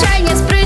Zwyczajnie sprytnie